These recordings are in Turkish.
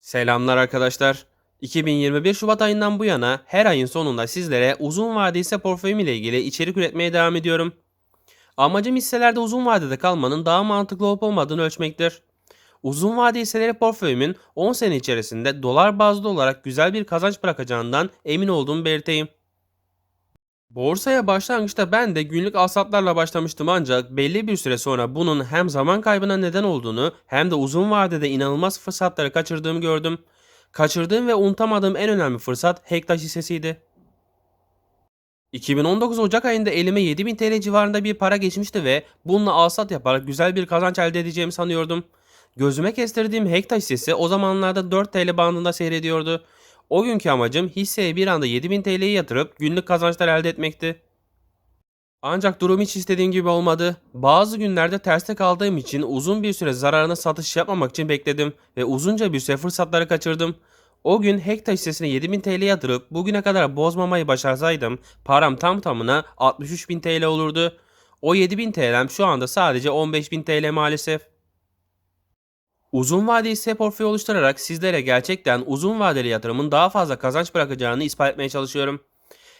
Selamlar arkadaşlar. 2021 Şubat ayından bu yana her ayın sonunda sizlere uzun vade hisse portföyüm ile ilgili içerik üretmeye devam ediyorum. Amacım hisselerde uzun vadede kalmanın daha mantıklı olup olmadığını ölçmektir. Uzun vade hisseleri portföyümün 10 sene içerisinde dolar bazlı olarak güzel bir kazanç bırakacağından emin olduğumu belirteyim. Borsaya başlangıçta ben de günlük alsatlarla başlamıştım ancak belli bir süre sonra bunun hem zaman kaybına neden olduğunu hem de uzun vadede inanılmaz fırsatları kaçırdığımı gördüm. Kaçırdığım ve unutamadığım en önemli fırsat Hektaş hissesiydi. 2019 Ocak ayında elime 7000 TL civarında bir para geçmişti ve bununla alsat yaparak güzel bir kazanç elde edeceğimi sanıyordum. Gözüme kestirdiğim Hektaş hissesi o zamanlarda 4 TL bandında seyrediyordu. O günkü amacım hisseye bir anda 7000 TL'yi yatırıp günlük kazançlar elde etmekti. Ancak durum hiç istediğim gibi olmadı. Bazı günlerde terste kaldığım için uzun bir süre zararına satış yapmamak için bekledim ve uzunca bir süre fırsatları kaçırdım. O gün Hektaş hissesine 7000 TL yatırıp bugüne kadar bozmamayı başarsaydım param tam tamına 63.000 TL olurdu. O 7000 TL'm şu anda sadece 15.000 TL maalesef. Uzun vadeli hisse portföyü oluşturarak sizlere gerçekten uzun vadeli yatırımın daha fazla kazanç bırakacağını ispat etmeye çalışıyorum.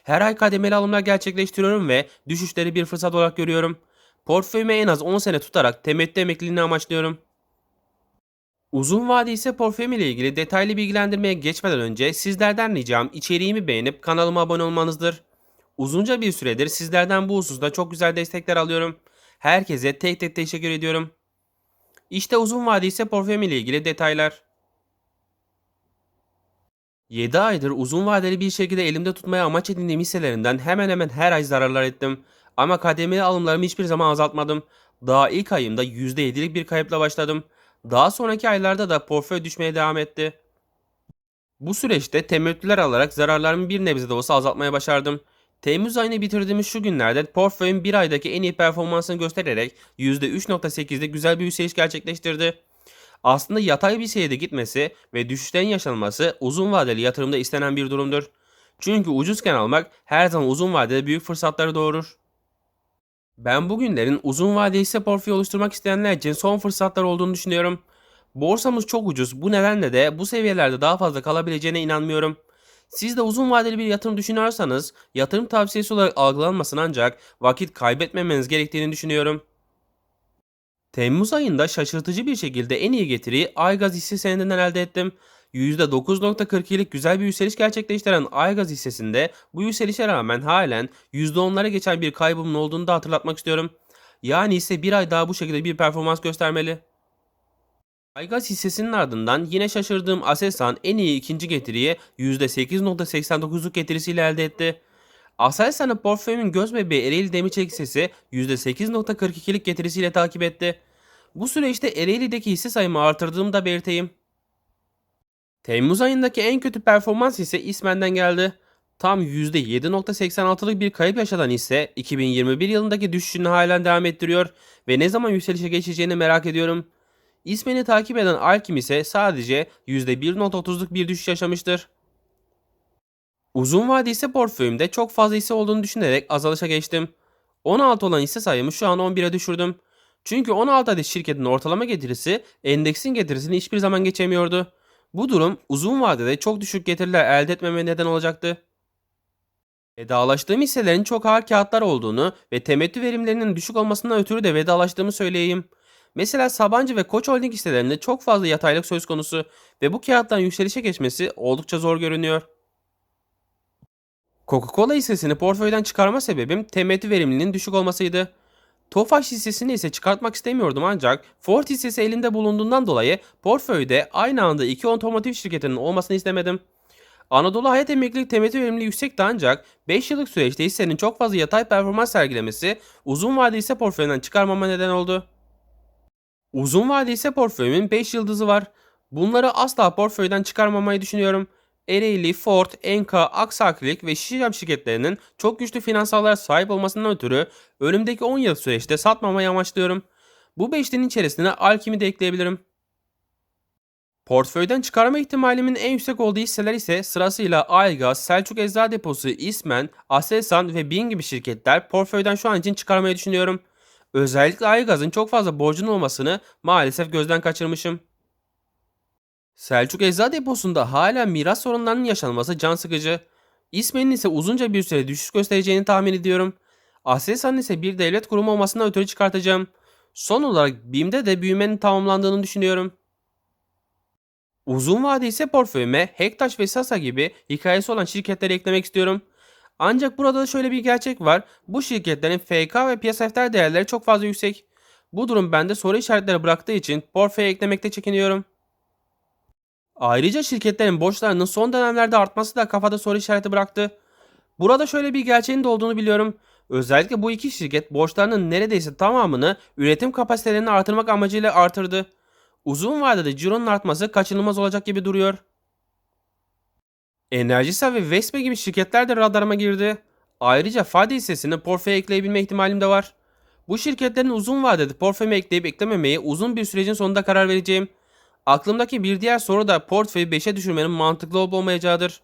Her ay kademeli alımlar gerçekleştiriyorum ve düşüşleri bir fırsat olarak görüyorum. Portföyümü en az 10 sene tutarak temettü emekliliğini amaçlıyorum. Uzun vade ise portföyüm ile ilgili detaylı bilgilendirmeye geçmeden önce sizlerden ricam içeriğimi beğenip kanalıma abone olmanızdır. Uzunca bir süredir sizlerden bu hususta çok güzel destekler alıyorum. Herkese tek tek teşekkür ediyorum. İşte uzun vade ise portföyüm ile ilgili detaylar. 7 aydır uzun vadeli bir şekilde elimde tutmaya amaç edindiğim hisselerinden hemen hemen her ay zararlar ettim. Ama kademeli alımlarımı hiçbir zaman azaltmadım. Daha ilk ayımda %7'lik bir kayıpla başladım. Daha sonraki aylarda da portföy düşmeye devam etti. Bu süreçte temettüler alarak zararlarımı bir nebze de olsa azaltmaya başardım. Temmuz ayını bitirdiğimiz şu günlerde portföyüm bir aydaki en iyi performansını göstererek %3.8'de güzel bir yükseliş gerçekleştirdi. Aslında yatay bir seyirde gitmesi ve düşüşlerin yaşanması uzun vadeli yatırımda istenen bir durumdur. Çünkü ucuzken almak her zaman uzun vadede büyük fırsatları doğurur. Ben bugünlerin uzun vadeli hisse portföyü oluşturmak isteyenler için son fırsatlar olduğunu düşünüyorum. Borsamız çok ucuz. Bu nedenle de bu seviyelerde daha fazla kalabileceğine inanmıyorum. Siz de uzun vadeli bir yatırım düşünüyorsanız yatırım tavsiyesi olarak algılanmasın ancak vakit kaybetmemeniz gerektiğini düşünüyorum. Temmuz ayında şaşırtıcı bir şekilde en iyi getiriyi Aygaz hisse senedinden elde ettim. %9.42'lik güzel bir yükseliş gerçekleştiren Aygaz hissesinde bu yükselişe rağmen halen %10'lara geçen bir kaybımın olduğunu da hatırlatmak istiyorum. Yani ise bir ay daha bu şekilde bir performans göstermeli. Aygaz hissesinin ardından yine şaşırdığım Aselsan en iyi ikinci getiriyi %8.89'luk getirisiyle elde etti. Aselsan'ın portföyümün göz bebeği Ereğli Demirçelik hissesi %8.42'lik getirisiyle takip etti. Bu süreçte Ereğli'deki hisse sayımı artırdığımı da belirteyim. Temmuz ayındaki en kötü performans ise İsmen'den geldi. Tam %7.86'lık bir kayıp yaşanan hisse 2021 yılındaki düşüşünü halen devam ettiriyor ve ne zaman yükselişe geçeceğini merak ediyorum. İsmen'i takip eden Alkim ise sadece %1.30'luk bir düşüş yaşamıştır. Uzun vade ise portföyümde çok fazla hisse olduğunu düşünerek azalışa geçtim. 16 olan hisse sayımı şu an 11'e düşürdüm. Çünkü 16 adet şirketin ortalama getirisi endeksin getirisini hiçbir zaman geçemiyordu. Bu durum uzun vadede çok düşük getiriler elde etmeme neden olacaktı. Vedalaştığım hisselerin çok ağır kağıtlar olduğunu ve temettü verimlerinin düşük olmasından ötürü de vedalaştığımı söyleyeyim. Mesela Sabancı ve Koç Holding hisselerinde çok fazla yataylık söz konusu ve bu kağıttan yükselişe geçmesi oldukça zor görünüyor. Coca-Cola hissesini portföyden çıkarma sebebim temettü verimliliğinin düşük olmasıydı. Tofaş hissesini ise çıkartmak istemiyordum ancak Ford hissesi elinde bulunduğundan dolayı portföyde aynı anda iki otomotiv şirketinin olmasını istemedim. Anadolu Hayat Emeklilik temettü verimliliği yüksekti ancak 5 yıllık süreçte hissenin çok fazla yatay performans sergilemesi uzun vade ise portföyden çıkarmama neden oldu. Uzun vade ise portföyümün 5 yıldızı var. Bunları asla portföyden çıkarmamayı düşünüyorum. Ereğli, Ford, Enka, Aksakilik ve Şişecam şirketlerinin çok güçlü finansallara sahip olmasından ötürü önümdeki 10 yıl süreçte satmamayı amaçlıyorum. Bu beşlinin içerisine Alkim'i de ekleyebilirim. Portföyden çıkarma ihtimalimin en yüksek olduğu hisseler ise sırasıyla Aygaz, Selçuk Eczacı Deposu, İsmen, Aselsan ve BİM gibi şirketler portföyden şu an için çıkarmayı düşünüyorum. Özellikle Aygaz'ın çok fazla borcunun olmasını maalesef gözden kaçırmışım. Selçuk Eczacı Deposu'nda hala miras sorunlarının yaşanması can sıkıcı. İsmen'in ise uzunca bir süre düşüş göstereceğini tahmin ediyorum. Aselsan'ın ise bir devlet kurumu olmasından ötürü çıkartacağım. Son olarak BİM'de de büyümenin tamamlandığını düşünüyorum. Uzun vade ise portföyüme Hektaş ve Sasa gibi hikayesi olan şirketleri eklemek istiyorum. Ancak burada da şöyle bir gerçek var. Bu şirketlerin FK ve piyasa defter değerleri çok fazla yüksek. Bu durum bende soru işaretleri bıraktığı için portföye eklemekte çekiniyorum. Ayrıca şirketlerin borçlarının son dönemlerde artması da kafada soru işareti bıraktı. Burada şöyle bir gerçeğin de olduğunu biliyorum. Özellikle bu iki şirket borçlarının neredeyse tamamını üretim kapasitelerini artırmak amacıyla artırdı. Uzun vadede cironun artması kaçınılmaz olacak gibi duruyor. Enerjisa ve Vespe gibi şirketler de radarıma girdi. Ayrıca fade hissesini portföye ekleyebilme ihtimalim de var. Bu şirketlerin uzun vadede portföyüme ekleyip eklememeye uzun bir sürecin sonunda karar vereceğim. Aklımdaki bir diğer soru da portföyü 5'e düşürmenin mantıklı olup olmayacağıdır.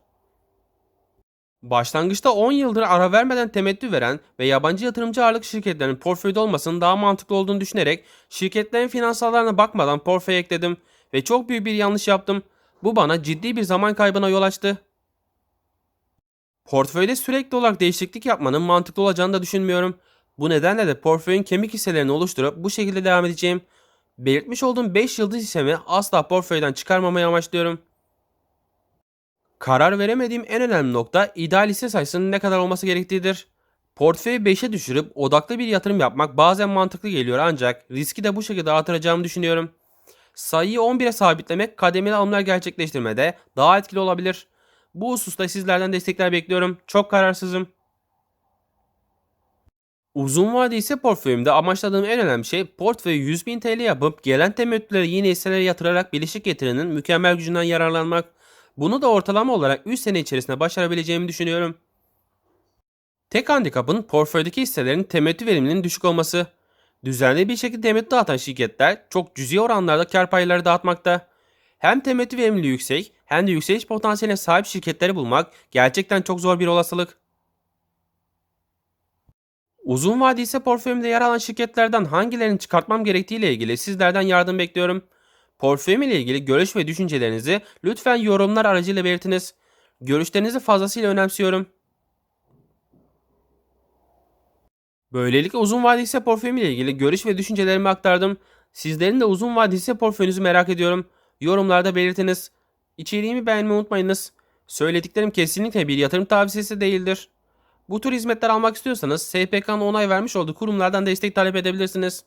Başlangıçta 10 yıldır ara vermeden temettü veren ve yabancı yatırımcı ağırlık şirketlerinin portföyde olmasının daha mantıklı olduğunu düşünerek şirketlerin finansallarına bakmadan portföye ekledim ve çok büyük bir yanlış yaptım. Bu bana ciddi bir zaman kaybına yol açtı. Portföyde sürekli olarak değişiklik yapmanın mantıklı olacağını da düşünmüyorum. Bu nedenle de portföyün kemik hisselerini oluşturup bu şekilde devam edeceğim. Belirtmiş olduğum 5 yıldız hissemi asla portföyden çıkarmamayı amaçlıyorum. Karar veremediğim en önemli nokta ideal hisse sayısının ne kadar olması gerektiğidir. Portföyü 5'e düşürüp odaklı bir yatırım yapmak bazen mantıklı geliyor ancak riski de bu şekilde artıracağımı düşünüyorum. Sayıyı 11'e sabitlemek kademeli alımlar gerçekleştirmede daha etkili olabilir. Bu hususta sizlerden destekler bekliyorum. Çok kararsızım. Uzun vade ise portföyümde amaçladığım en önemli şey portföyü 100.000 TL yapıp gelen temettüleri yeni hisselere yatırarak bileşik getirinin mükemmel gücünden yararlanmak. Bunu da ortalama olarak 3 sene içerisinde başarabileceğimi düşünüyorum. Tek handikapın portföydeki hisselerin temettü verimliliğinin düşük olması. Düzenli bir şekilde temettü dağıtan şirketler çok cüzi oranlarda kar payları dağıtmakta. Hem temettü verimliliği yüksek hem de yükseliş potansiyeline sahip şirketleri bulmak gerçekten çok zor bir olasılık. Uzun vade ise portföyümde yer alan şirketlerden hangilerini çıkartmam gerektiği ile ilgili sizlerden yardım bekliyorum. Portföyüm ile ilgili görüş ve düşüncelerinizi lütfen yorumlar aracıyla belirtiniz. Görüşlerinizi fazlasıyla önemsiyorum. Böylelikle uzun vade hisse portföyüm ile ilgili görüş ve düşüncelerimi aktardım. Sizlerin de uzun vade hisse portföyünüzü merak ediyorum. Yorumlarda belirtiniz. İçeriğimi beğenmeyi unutmayınız. Söylediklerim kesinlikle bir yatırım tavsiyesi değildir. Bu tür hizmetler almak istiyorsanız SPK'nın onay vermiş olduğu kurumlardan destek talep edebilirsiniz.